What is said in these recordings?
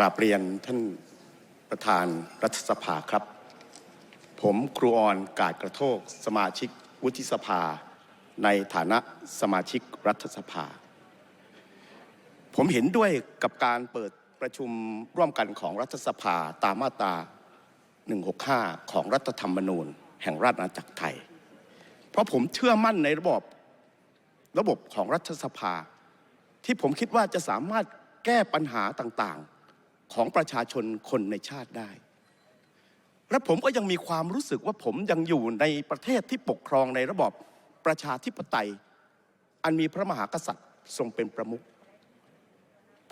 กราบเรียนท่านประธานรัฐสภาครับ ผมครูออนกาดกระโทก สมาชิกวุฒิสภา ในฐานะสมาชิกรัฐสภา ผมเห็นด้วยกับการเปิดประชุมร่วมกันของรัฐสภาตามมาตรา 165 ของรัฐธรรมนูญ แห่งราชอาณาจักรไทย เพราะผมเชื่อมั่นในระบบระบบของรัฐสภา ที่ผมคิดว่าจะสามารถแก้ปัญหาต่างๆ ของประชาชนคนในชาติได้ และผมก็ยังมีความรู้สึกว่าผมยังอยู่ในประเทศที่ปกครองในระบอบประชาธิปไตย อันมีพระมหากษัตริย์ทรงเป็นประมุข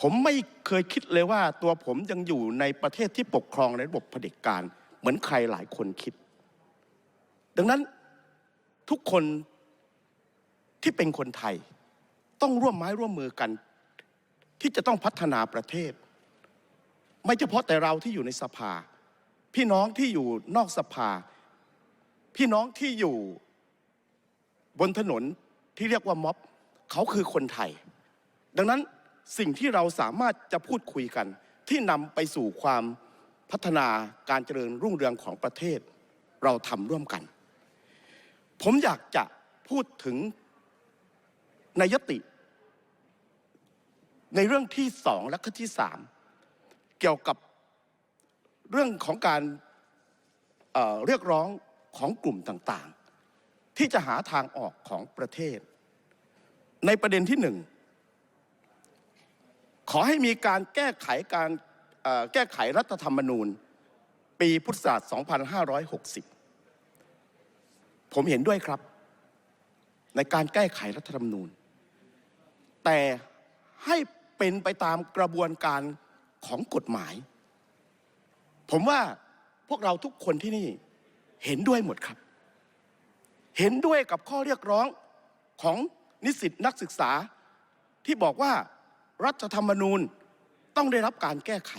ผมไม่เคยคิดเลยว่าตัวผมยังอยู่ในประเทศที่ปกครองในระบบเผด็จการ เหมือนใครหลายคนคิด ดังนั้นทุกคนที่เป็นคนไทย ต้องร่วมไม้ร่วมมือกัน ที่จะต้องพัฒนาประเทศ ไม่เฉพาะแต่เราที่อยู่ในสภา พี่น้องที่อยู่นอกสภา พี่น้องที่อยู่บนถนนที่เรียกว่าม็อบเขาคือคนไทย ดังนั้นสิ่งที่เราสามารถจะพูดคุยกัน ที่นำไปสู่ความพัฒนาการเจริญรุ่งเรืองของประเทศ เราทำร่วมกัน ผมอยากจะพูดถึงในยติ ในเรื่องที่สองและข้อที่สาม เกี่ยวกับเรื่องของการเอ่อเรียกร้องของกลุ่มต่างๆ ที่จะหาทางออกของประเทศ ในประเด็นที่หนึ่งขอให้มีการแก้ไขการแก้ไขรัฐธรรมนูญ ปีพุทธศักราช 2560 ผมเห็นด้วยครับ ในการแก้ไขรัฐธรรมนูญ แต่ให้เป็นไปตามกระบวนการ ของกฎหมาย ผมว่าพวกเราทุกคนที่นี่เห็นด้วยหมดครับ เห็นด้วยกับข้อเรียกร้องของนิสิตนักศึกษาที่บอกว่ารัฐธรรมนูญต้องได้รับการแก้ไข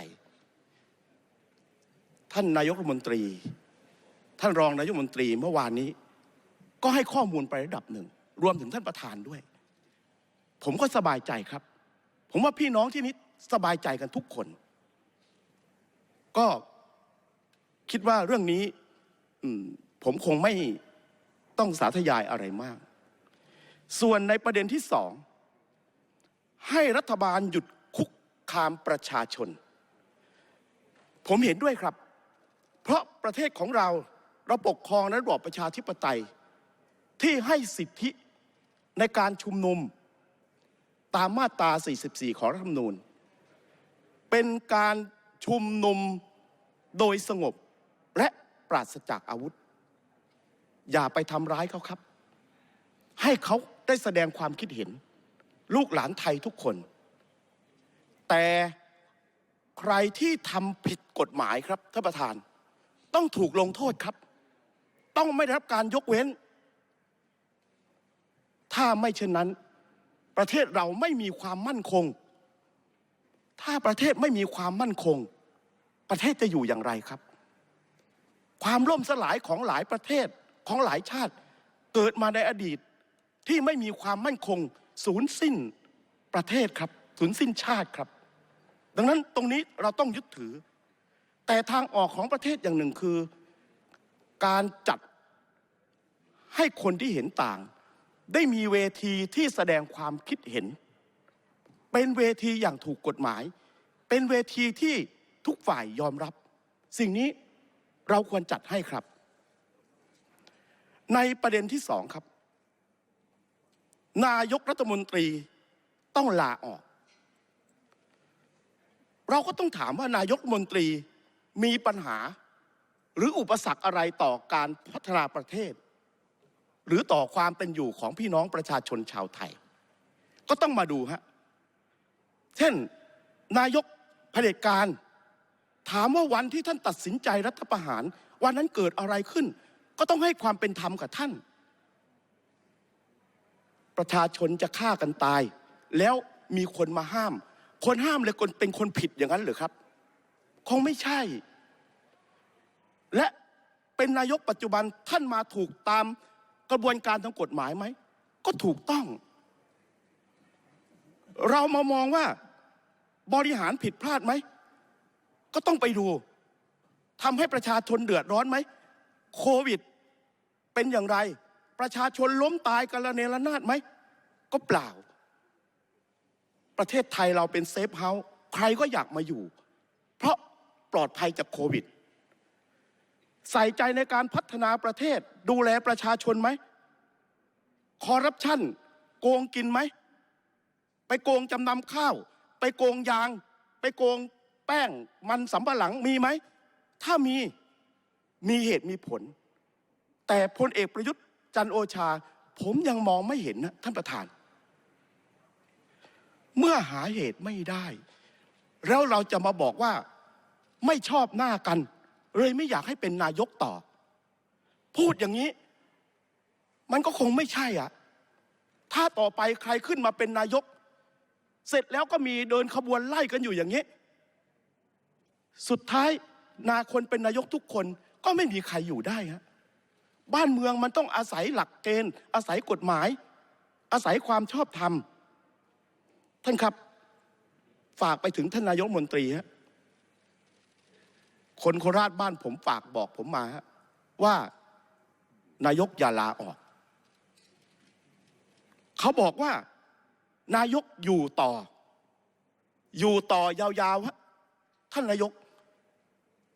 ท่านนายกรัฐมนตรี ท่านรองนายกรัฐมนตรีเมื่อวานนี้ ก็ให้ข้อมูลไประดับหนึ่ง รวมถึงท่านประธานด้วย ผมก็สบายใจครับ ผมว่าพี่น้องที่นี้ สบายใจกันทุกคน ก็คิดว่าเรื่องนี้ผมคงไม่ต้องสาธยายอะไรมาก ส่วนในประเด็นที่สอง ให้รัฐบาลหยุดคุกคามประชาชน ผมเห็นด้วยครับ เพราะประเทศของเราเราปกครองในระบอบประชาธิปไตย ที่ให้สิทธิในการชุมนุมตามมาตรา 44 ของรัฐธรรมนูญ เป็นการชุมนุมโดยสงบและปราศจากอาวุธ อย่าไปทำร้ายเขาครับ ให้เขาได้แสดงความคิดเห็น ลูกหลานไทยทุกคน แต่ใครที่ทำผิดกฎหมายครับท่านประธาน ต้องถูกลงโทษครับ ต้องไม่ได้รับการยกเว้น ถ้าไม่เช่นนั้น ประเทศเราไม่มีความมั่นคง ถ้าประเทศไม่มีความมั่นคง ประเทศจะอยู่อย่างไรครับ ความล่มสลายของหลายประเทศของหลายชาติ เกิดมาในอดีตที่ไม่มีความมั่นคงสูญสิ้นประเทศครับสูญสิ้นชาติครับ ดังนั้นตรงนี้เราต้องยึดถือ แต่ทางออกของประเทศอย่างหนึ่งคือ การจัดให้คนที่เห็นต่าง ได้มีเวทีที่แสดงความคิดเห็น เป็นเวทีอย่างถูกกฎหมาย เป็นเวทีที่ทุกฝ่ายยอมรับ สิ่งนี้เราควรจัดให้ครับ ในประเด็นที่สองครับ นายกรัฐมนตรีต้องลาออก เราก็ต้องถามว่านายกมนตรีมีปัญหา หรืออุปสรรคอะไรต่อการพัฒนาประเทศ หรือต่อความเป็นอยู่ของพี่น้องประชาชนชาวไทย ก็ต้องมาดูฮะ เช่นนายกเผด็จการ ถามว่าวันที่ท่านตัดสินใจรัฐประหาร วันนั้นเกิดอะไรขึ้น ก็ต้องให้ความเป็นธรรมกับท่าน ประชาชนจะฆ่ากันตาย แล้วมีคนมาห้าม คนห้ามเลยคนเป็นคนผิดอย่างนั้นหรือครับ คงไม่ใช่ และเป็นนายกปัจจุบันท่านมาถูกตามกระบวนการทางกฎหมายไหม ก็ถูกต้อง เรามามองว่า บริหารผิดพลาดไหม ก็ต้องไปดูทำให้ประชาชนเดือดร้อนไหม โควิดเป็นอย่างไร ประชาชนล้มตายกันระเนระนาดไหม ก็เปล่า ประเทศไทยเราเป็นเซฟเฮาส์ใครก็อยากมาอยู่ เพราะปลอดภัยจากโควิด ใส่ใจในการพัฒนาประเทศดูแลประชาชนไหมคอร์รัปชันโกงกินไหม ไปโกงจำนำข้าว ไปโกงยาง ไปโกงแป้งมันสำปะหลังมีไหม ถ้ามีมีเหตุมีผล แต่พลเอกประยุทธ์จันโอชา ผมยังมองไม่เห็นนะท่านประธาน เมื่อหาเหตุไม่ได้ แล้วเราจะมาบอกว่าไม่ชอบหน้ากัน เลยไม่อยากให้เป็นนายกต่อ พูดอย่างนี้ มันก็คงไม่ใช่อะ ถ้าต่อไปใครขึ้นมาเป็นนายก เสร็จแล้วก็มีเดินขบวนไล่กันอยู่อย่างนี้ สุดท้ายนาคนเป็นนายกทุกคนก็ไม่มีใครอยู่ได้ฮะบ้านเมืองมันต้องอาศัยหลักเกณฑ์ อาศัยกฎหมาย อาศัยความชอบธรรม ท่านครับ ฝากไปถึงท่านนายกมนตรีฮะคนโคราชบ้านผมฝากบอกผมมาฮะว่านายกอย่าลาออก เขาบอกว่า นายกอยู่ต่อ อยู่ต่อยาวๆฮะท่านนายก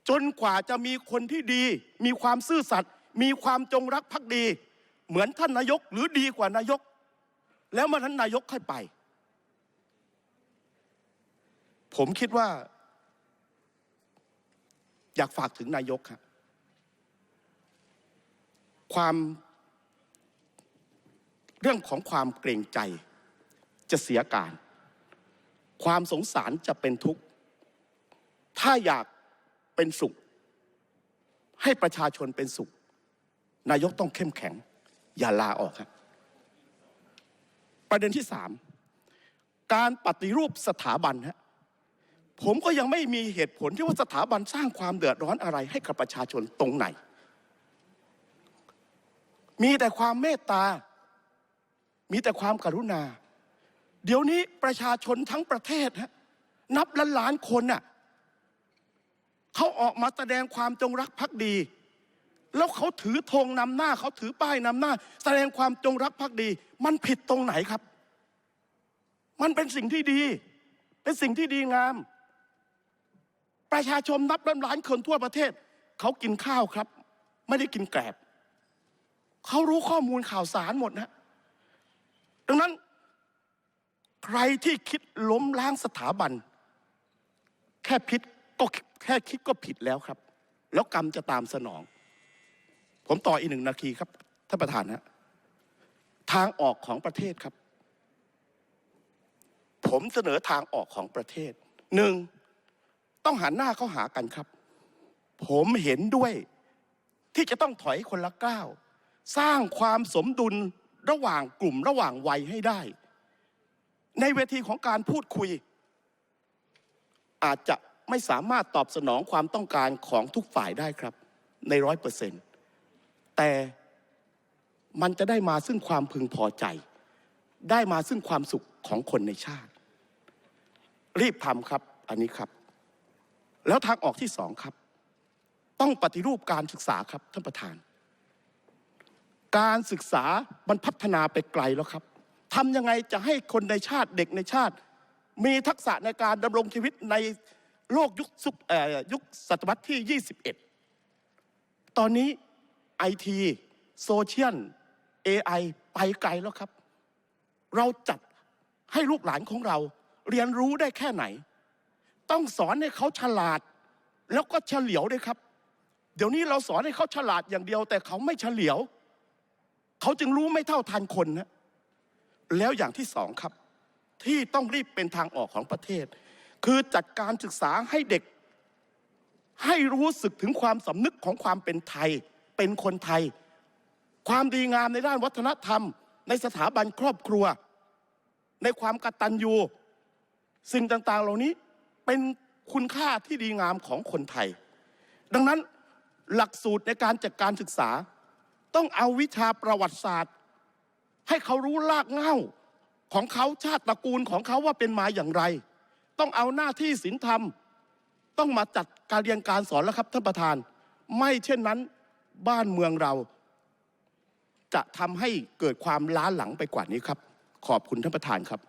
จนกว่าจะมีคนที่ดี มีความซื่อสัตย์มีความจงรักภักดี เหมือนท่านนายกหรือดีกว่านายก แล้วเมื่อนั้นนายกค่อยไป ผมคิดว่า อยากฝากถึงนายกครับความเรื่องของความเกรงใจ จะเสียการ ความสงสารจะเป็นทุกข์ ถ้าอยากเป็นสุข ให้ประชาชนเป็นสุข นายกต้องเข้มแข็ง อย่าลาออกครับประเด็นที่สามการปฏิรูปสถาบันฮะผมก็ยังไม่มีเหตุผลที่ว่าสถาบันสร้างความเดือดร้อนอะไรให้กับประชาชนตรงไหน มีแต่ความเมตตา มีแต่ความกรุณา เดี๋ยวนี้ประชาชนทั้งประเทศฮะนับล้านล้านคนน่ะเขาออกมาแสดงความจงรักภักดี แล้วเขาถือธงนำหน้า เขาถือป้ายนำหน้า แสดงความจงรักภักดี มันผิดตรงไหนครับ มันเป็นสิ่งที่ดี เป็นสิ่งที่ดีงาม ประชาชนนับล้านล้านคนทั่วประเทศ เขากินข้าวครับ ไม่ได้กินแกลบเขารู้ข้อมูลข่าวสารหมดนะดังนั้น ใครที่คิดล้มล้างสถาบัน แค่พิษก็แค่คิดก็ผิดแล้วครับ แล้วกรรมจะตามสนอง ผมต่ออีกหนึ่งนาทีครับท่านประธานฮะทางออกของประเทศครับ ผมเสนอทางออกของประเทศหนึ่งต้องหันหน้าเข้าหากันครับ ผมเห็นด้วยที่จะต้องถอยคนละก้าว สร้างความสมดุลระหว่างกลุ่มระหว่างวัยให้ได้ ในเวทีของการพูดคุย อาจจะไม่สามารถตอบสนองความต้องการของทุกฝ่ายได้ครับในร้อยเปอร์เซ็นต์แต่มันจะได้มาซึ่งความพึงพอใจ ได้มาซึ่งความสุขของคนในชาติ รีบทำครับอันนี้ครับ แล้วทางออกที่สองครับ ต้องปฏิรูปการศึกษาครับท่านประธาน การศึกษามันพัฒนาไปไกลแล้วครับ ทำยังไงจะให้คนในชาติเด็กในชาติ มีทักษะในการดำรงชีวิตในโลกยุคยุคศตวรรษที่ 21 ตอนนี้ไอทีโซเชียล AI ไปไกลแล้วครับ เราจัดให้ลูกหลานของเราเรียนรู้ได้แค่ไหน ต้องสอนให้เขาฉลาด แล้วก็เฉลียวด้วยครับ เดี๋ยวนี้เราสอนให้เขาฉลาดอย่างเดียว แต่เขาไม่เฉลียว เขาจึงรู้ไม่เท่าทันคนนะ แล้วอย่างที่สองครับ ที่ต้องรีบเป็นทางออกของประเทศ คือจัดการศึกษาให้เด็ก ให้รู้สึกถึงความสำนึกของความเป็นไทย เป็นคนไทย ความดีงามในด้านวัฒนธรรม ในสถาบันครอบครัว ในความกตัญญูสิ่งต่างๆ เหล่านี้เป็นคุณค่าที่ดีงามของคนไทย ดังนั้นหลักสูตรในการจัดการศึกษา ต้องเอาวิชาประวัติศาสตร์ ให้เขารู้รากเง้าของเขาชาติตระกูลของเขาว่าเป็นมาอย่างไร ต้องเอาหน้าที่ศีลธรรม ต้องมาจัดการเรียนการสอนแล้วครับท่านประธาน ไม่เช่นนั้นบ้านเมืองเรา จะทำให้เกิดความล้าหลังไปกว่านี้ครับ ขอบคุณท่านประธานครับ